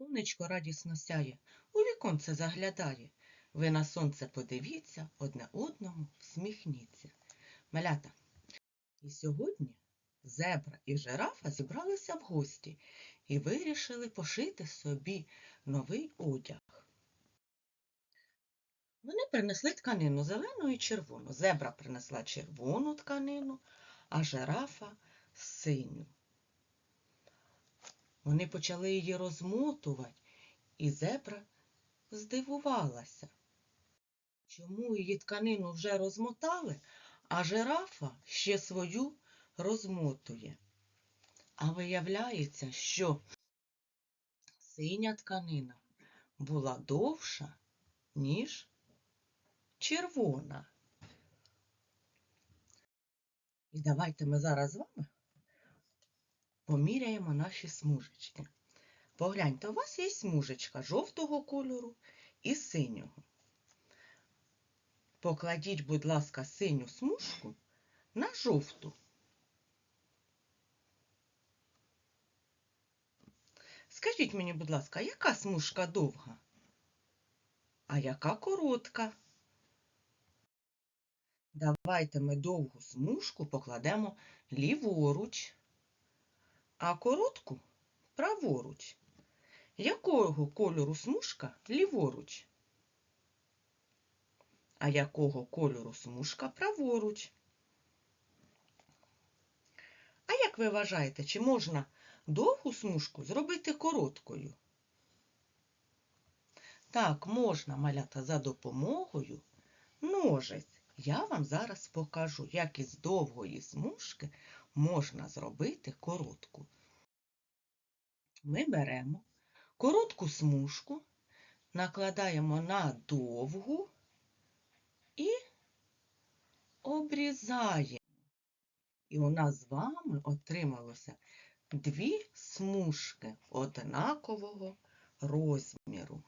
Сонечко радісно сяє, у віконце заглядає. Ви на сонце подивіться, одне одному всміхніться. Малята. І сьогодні зебра і жирафа зібралися в гості і вирішили пошити собі новий одяг. Вони принесли тканину зелену і червону. Зебра принесла червону тканину, а жирафа синю. Вони почали її розмотувати, і зебра здивувалася. Чому її тканину вже розмотали, а жирафа ще свою розмотує. А виявляється, що синя тканина була довша, ніж червона. І давайте ми зараз з вами поміряємо наші смужечки. Погляньте, у вас є смужечка жовтого кольору і синього. Покладіть, будь ласка, синю смужку на жовту. Скажіть мені, будь ласка, яка смужка довга? А яка коротка? Давайте ми довгу смужку покладемо ліворуч, а коротку праворуч. Якого кольору смужка ліворуч? А якого кольору смужка праворуч? А як ви вважаєте, чи можна довгу смужку зробити короткою? Так, можна малята за допомогою ножиць. Я вам зараз покажу, як із довгої смужки можна зробити коротку. Ми беремо коротку смужку, накладаємо на довгу і обрізаємо. І у нас з вами отрималося дві смужки однакового розміру.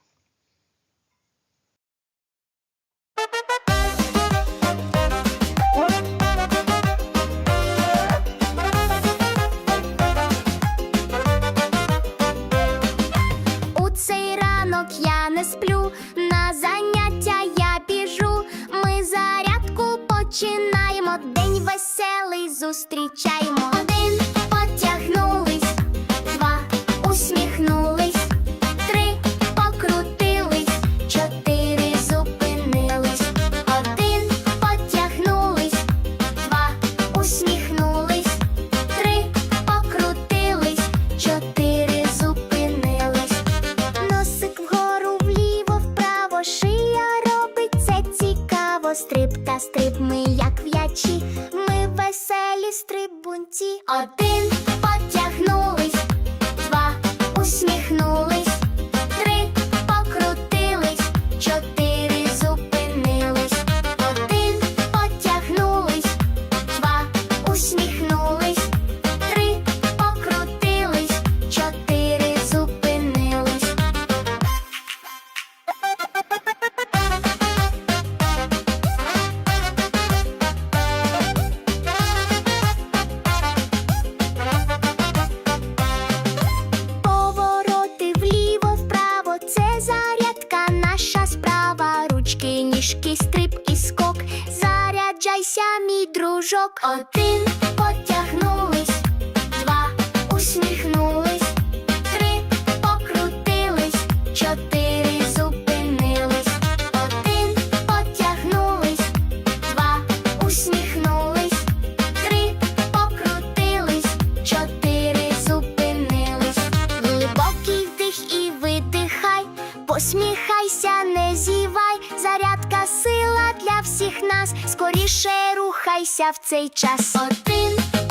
Я не сплю, на заняття я біжу. Ми зарядку починаємо, день веселий зустрічаємо. are мій. Один потягнулись, два усміхнулись, три покрутились, чотири зупинились. Один потягнулись, два усміхнулись, три покрутились, чотири зупинились. Глибокий вдих і видихай, посміхайся, не зівай. Зарядка сила для всіх нас. Скоріше рухайся в цей час. Один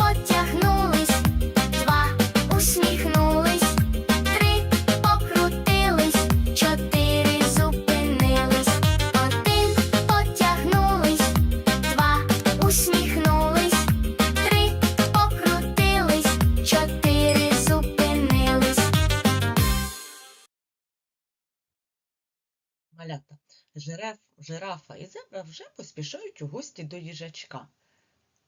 жираф, жирафа і зебра вже поспішають у гості до їжачка.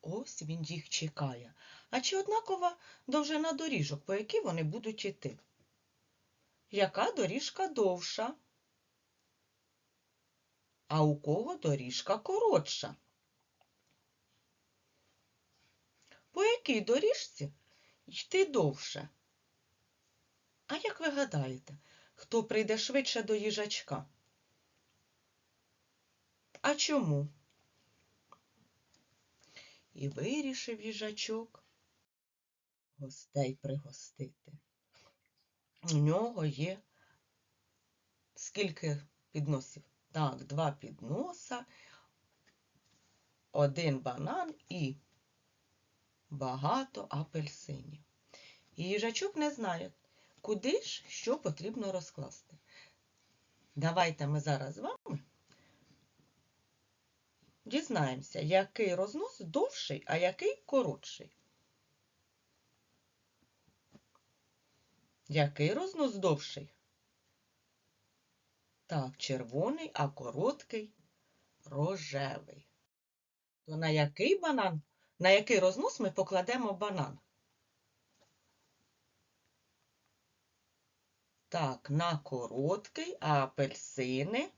Ось він їх чекає. А чи однакова довжина доріжок, по якій вони будуть іти? яка доріжка довша, а у кого доріжка коротша. По якій доріжці йти довше? А як ви гадаєте, хто прийде швидше до їжачка? А чому? І вирішив їжачок гостей пригостити. У нього є скільки підносів? Так, два підноса, один банан і багато апельсинів. І їжачок не знає, куди ж що потрібно розкласти. Давайте ми зараз з вами дізнаємося, який рознос довший, а який коротший. Який рознос довший? Так, червоний, а короткий рожевий. То на який банан, на який рознос ми покладемо банан? Так, на короткий, а апельсини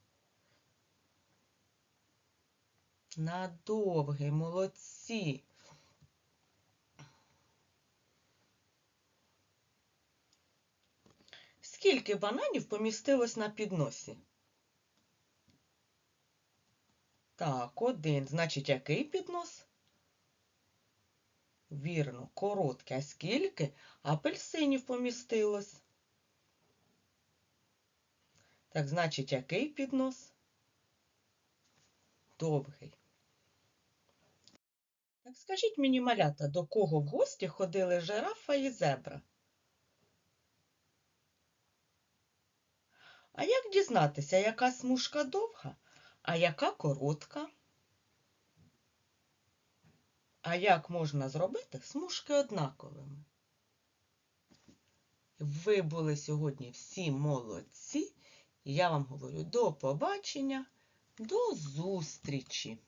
на довгий, молодці. Скільки бананів помістилось на підносі? Так, один. Значить, який піднос? Вірно, короткий. А скільки апельсинів помістилось? Так, значить, який піднос? Довгий. Так скажіть мені, малята, до кого в гості ходили жирафа і зебра? А як дізнатися, яка смужка довга, а яка коротка? А як можна зробити смужки однаковими? Ви були сьогодні всі молодці. Я вам говорю до побачення, до зустрічі!